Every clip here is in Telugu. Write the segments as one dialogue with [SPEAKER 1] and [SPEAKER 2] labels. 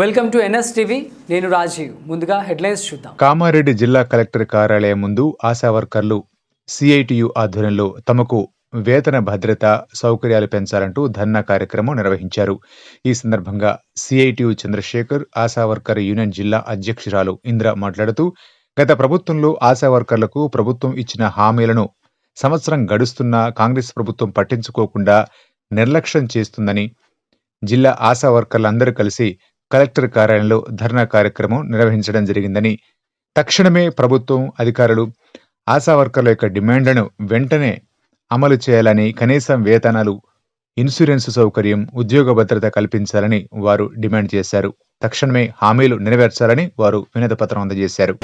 [SPEAKER 1] వెల్కమ్ టు ఎన్ఎస్ టీవీ నేను రాజీవ్. ముందుగా హెడ్లైన్స్ చూద్దాం.
[SPEAKER 2] కామారెడ్డి జిల్లా కలెక్టర్ కార్యాలయం ముందు ఆశా వర్కర్లు సిఐటియు ఆధ్వర్యంలో తమకు వేతన భద్రత సౌకర్యాలు పెంచాలంటూ ధర్నా కార్యక్రమం నిర్వహించారు. ఈ సందర్భంగా CITU Chandrasekhar ASHA worker union జిల్లా అధ్యక్షురాలు ఇంద్ర మాట్లాడుతూ గత ప్రభుత్వంలో ఆశా వర్కర్లకు ప్రభుత్వం ఇచ్చిన హామీలను సంవత్సరం గడుస్తున్నా కాంగ్రెస్ ప్రభుత్వం పట్టించుకోకుండా నిర్లక్ష్యం చేస్తుందని జిల్లా ఆశా వర్కర్లందరూ కలిసి కలెక్టర్ కార్యాలయంలో ధర్నా కార్యక్రమం నిర్వహించడం జరిగిందని తక్షణమే ప్రభుత్వం అధికారులు ఆశా వర్కర్ల యొక్క డిమాండ్లను వెంటనే అమలు చేయాలని కనీసం వేతనాలు ఇన్సూరెన్స్ సౌకర్యం ఉద్యోగ భద్రత కల్పించాలని వారు డిమాండ్ చేశారు. తక్షణమే హామీలు నెరవేర్చాలని వారు వినతి పత్రం అందజేశారు.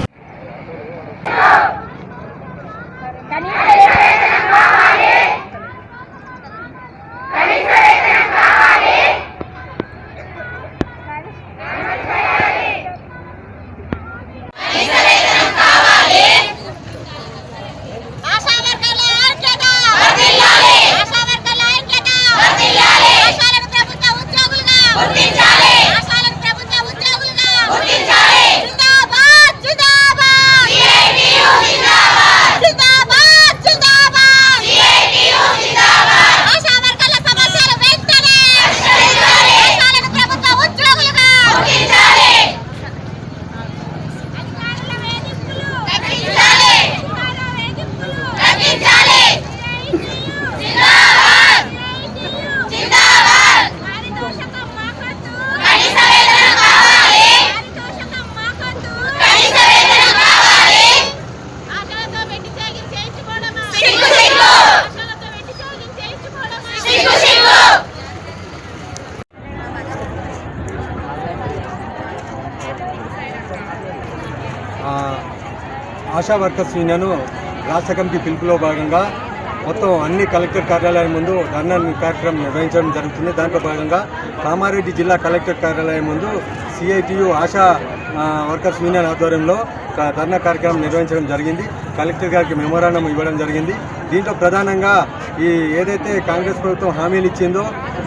[SPEAKER 3] ఆశా
[SPEAKER 4] వర్కర్స్ యూనియన్ రాష్ట్ర కమిటీ పిలుపులో భాగంగా మొత్తం అన్ని కలెక్టర్ కార్యాలయం ముందు ధర్నా కార్యక్రమం నిర్వహించడం జరుగుతుంది. దాంట్లో భాగంగా కామారెడ్డి జిల్లా కలెక్టర్ కార్యాలయం ముందు సిఐటియు ఆశా వర్కర్స్ యూనియన్ ఆధ్వర్యంలో ధర్నా కార్యక్రమం నిర్వహించడం జరిగింది. కలెక్టర్ గారికి మెమోరాండం ఇవ్వడం జరిగింది. దీంట్లో ప్రధానంగా ఈ ఏదైతే కాంగ్రెస్ ప్రభుత్వం హామీలు ఇచ్చిందో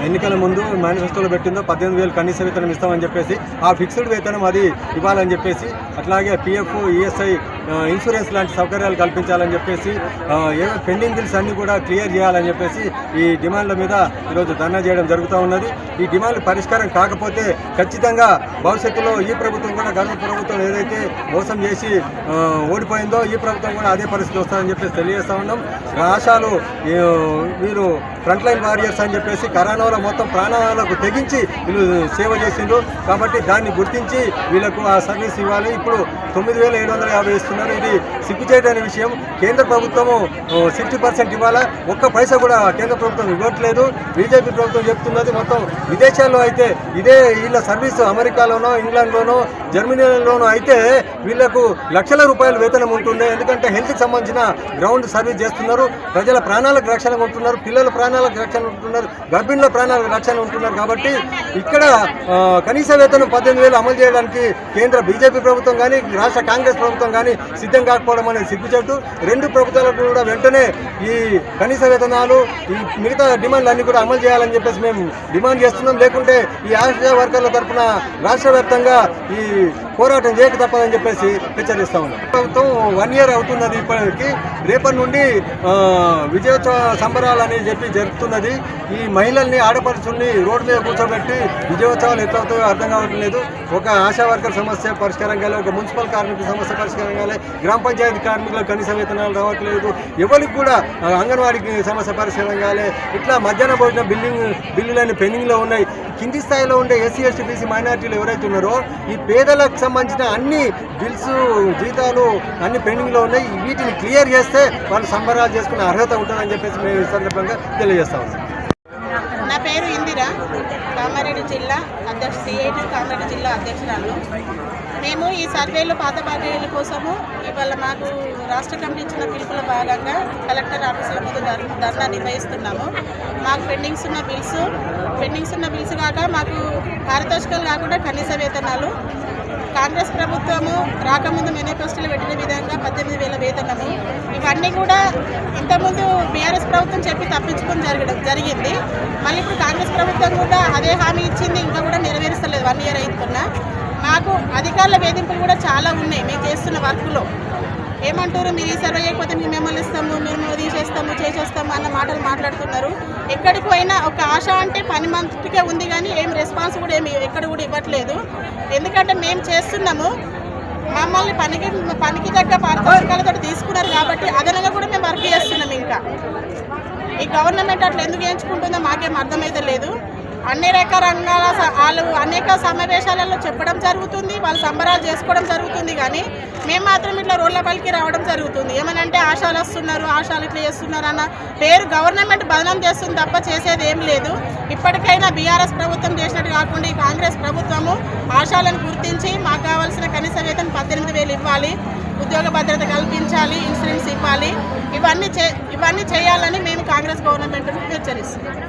[SPEAKER 4] ఎన్నికల ముందు మేనిఫెస్టోలో పెట్టిందో పద్దెనిమిది వేలు కనీస వేతనం ఇస్తామని చెప్పేసి ఆ ఫిక్స్డ్ వేతనం అది ఇవ్వాలని చెప్పేసి అట్లాగే పిఎఫ్ ఈఎస్ఐ ఇన్సూరెన్స్ లాంటి సౌకర్యాలు కల్పించాలని చెప్పేసి ఏదో పెండింగ్ బిల్స్ అన్నీ కూడా క్లియర్ చేయాలని చెప్పేసి ఈ డిమాండ్ల మీద ఈరోజు ధర్నా చేయడం జరుగుతూ ఉన్నది. ఈ డిమాండ్ పరిష్కారం కాకపోతే ఖచ్చితంగా భవిష్యత్తులో ఈ ప్రభుత్వం కూడా గత ప్రభుత్వం ఏదైతే మోసం చేసి ఓడిపోయిందో ఈ ప్రభుత్వం కూడా అదే పరిస్థితి వస్తుందని చెప్పేసి తెలియజేస్తా ఉన్నాం. ఆశాలు వీరు ఫ్రంట్ లైన్ వారియర్స్ అని చెప్పేసి కరోనాలో మొత్తం ప్రాణాలకు తెగించి వీళ్ళు సేవ చేసిండ్రు. కాబట్టి దాన్ని గుర్తించి వీళ్ళకు ఆ సర్వీస్ ఇవ్వాలి. ఇప్పుడు తొమ్మిది వేల ఏడు వందల యాభై చేస్తున్నారు. ఇది సిగ్గుచేయని విషయం. కేంద్ర ప్రభుత్వము సిక్స్టీ పర్సెంట్ ఇవ్వాలా? ఒక్క పైసా కూడా కేంద్ర ప్రభుత్వం ఇవ్వట్లేదు. బీజేపీ ప్రభుత్వం చెప్తున్నది మొత్తం విదేశాల్లో అయితే ఇదే వీళ్ళ సర్వీస్ అమెరికాలోనో ఇంగ్లాండ్లోనో జర్మనీలోనో అయితే వీళ్ళకు లక్షల రూపాయలు వేతనం ఉంటుంది ఎందుకంటే హెల్త్కి సంబంధించిన గ్రౌండ్ సర్వీస్ చేస్తున్నారు. ప్రజల ప్రాణాలకు రక్షణ ఉంటున్నారు. పిల్లల ప్రాణాలకు రక్షణ ఉంటున్నారు. గర్భిణుల ప్రాణాలకు రక్షణ ఉంటున్నారు. కాబట్టి ఇక్కడ కనీస వేతనం పద్దెనిమిది వేలు అమలు చేయడానికి కేంద్ర బీజేపీ ప్రభుత్వం కానీ రాష్ట్ర కాంగ్రెస్ ప్రభుత్వం కానీ సిద్ధం కాకపోవడం అనేది సిగ్గుచేటు. రెండు ప్రభుత్వాలకు కూడా వెంటనే ఈ కనీస వేతనాలు ఈ మిగతా డిమాండ్లు అన్ని కూడా అమలు చేయాలని చెప్పేసి మేము డిమాండ్ చేస్తున్నాం. లేకుంటే ఈ ఆశా వర్కర్ల తరఫున రాష్ట్ర వ్యాప్తంగా ఈ పోరాటం చేయక తప్పదని చెప్పేసి హెచ్చరిస్తా ఉన్నాం. ప్రభుత్వం వన్ ఇయర్ అవుతున్నది ఇప్పటికి. రేపటి నుండి విజయోత్సవ సంబరాలు అని చెప్పి జరుపుతున్నది. ఈ మహిళల్ని ఆడపడుచుల్ని రోడ్డు మీద కూర్చోబెట్టి విజయోత్సవాలు ఎట్లా అర్థం కావట్లేదు. ఒక ఆశా వర్కర్ సమస్య పరిష్కారం కాలే ఒక మున్సిపల్ కార్మికుల సమస్య పరిష్కారం కాలే. గ్రామ పంచాయతీ కార్మికులకు కనీస వేతనాలు రావట్లేదు. ఎవరికి కూడా అంగన్వాడికి సమస్య పరిష్కారం కాలే. ఇట్లా మధ్యాహ్న భోజన బిల్లింగ్ బిల్లులన్నీ పెండింగ్లో ఉన్నాయి. కింది స్థాయిలో ఉండే ఎస్సీ ఎస్టీ బీసీ మైనార్టీలు ఎవరైతే ఉన్నారో ఈ పేదలకు సంబంధించిన అన్ని బిల్స్ జీతాలు అన్ని పెండింగ్లో ఉన్నాయి. వీటిని క్లియర్ చేస్తే వాళ్ళు సంబరాలు చేసుకునే అర్హత ఉంటుందని చెప్పేసి మేము ఈ సందర్భంగా తెలియజేస్తా ఉన్నాం.
[SPEAKER 5] నా పేరు ఇందిరా. కామారెడ్డి జిల్లా అధ్యక్ష సిఐటి కామారెడ్డి జిల్లా అధ్యక్షురాలు. మేము ఈ సర్వేలో పాత బాధ్యతల కోసము ఇవాళ మాకు రాష్ట్ర కమిటీ ఇచ్చిన పిలుపుల భాగంగా కలెక్టర్ ఆఫీసుల ముందు ధర్నా నిర్వహిస్తున్నాము. మాకు పెండింగ్స్ ఉన్న బిల్స్ పెండింగ్స్ ఉన్న బిల్స్ కాక మాకు పారితోషికాలు కాకుండా కనీస వేతనాలు. కాంగ్రెస్ ప్రభుత్వము రాకముందు మేనిఫెస్టోలు పెట్టిన విధంగా పద్దెనిమిది వేల వేతనము. ఇవన్నీ కూడా ఇంతకుముందు బీఆర్ఎస్ ప్రభుత్వం చెప్పి తప్పించుకొని జరగడం జరిగింది. మళ్ళీ ఇప్పుడు కాంగ్రెస్ ప్రభుత్వం కూడా అదే హామీ ఇచ్చింది ఇంకా కూడా నెరవేరుస్తలేదు. వన్ ఇయర్ అవుతున్నా మాకు అధికారుల వేధింపులు కూడా చాలా ఉన్నాయి. మేము చేస్తున్న వర్క్లో. ఏమంటారు? మీరు ఈ సర్వే చేయకపోతే మేము మిమ్మల్ని ఇస్తాము మిమ్మల్ని తీసేస్తాము చేసేస్తాము అన్న మాటలు మాట్లాడుతున్నారు. ఎక్కడికి పోయినా ఒక ఆశ అంటే పని మంత్కే ఉంది కానీ ఏం రెస్పాన్స్ కూడా ఏమి ఎక్కడ కూడా ఇవ్వట్లేదు. ఎందుకంటే మేము చేస్తున్నాము. మమ్మల్ని పనికి పనికి తగ్గ పారితోషికాలతో తీసుకున్నారు కాబట్టి అదనంగా కూడా మేము వర్క్ చేస్తున్నాం ఇంకా. ఈ గవర్నమెంట్ అట్లా ఎందుకు ఎంచుకుంటుందో మాకేం అర్థమైతే లేదు. అన్ని రకాల రంగాల వాళ్ళు అనేక సమావేశాలలో చెప్పడం జరుగుతుంది వాళ్ళు సంబరాలు చేసుకోవడం జరుగుతుంది కానీ మేము మాత్రం ఇట్లా రోడ్ల పలికి రావడం జరుగుతుంది. ఏమనంటే ఆశాలు వస్తున్నారు ఆశాలు ఇట్లా చేస్తున్నారు అన్న పేరు గవర్నమెంట్ బదనం చేస్తుంది తప్ప చేసేది ఏం లేదు. ఇప్పటికైనా బీఆర్ఎస్ ప్రభుత్వం చేసినట్టు కాకుండా ఈ కాంగ్రెస్ ప్రభుత్వము ఆశాలను గుర్తించి మాకు కావాల్సిన కనీస వేతనం పద్దెనిమిది వేలు ఇవ్వాలి ఉద్యోగ భద్రత కల్పించాలి ఇన్సూరెన్స్ ఇవ్వాలి. ఇవన్నీ చే ఇవన్నీ చేయాలని మేము కాంగ్రెస్ గవర్నమెంట్ను హెచ్చరిస్తున్నాం.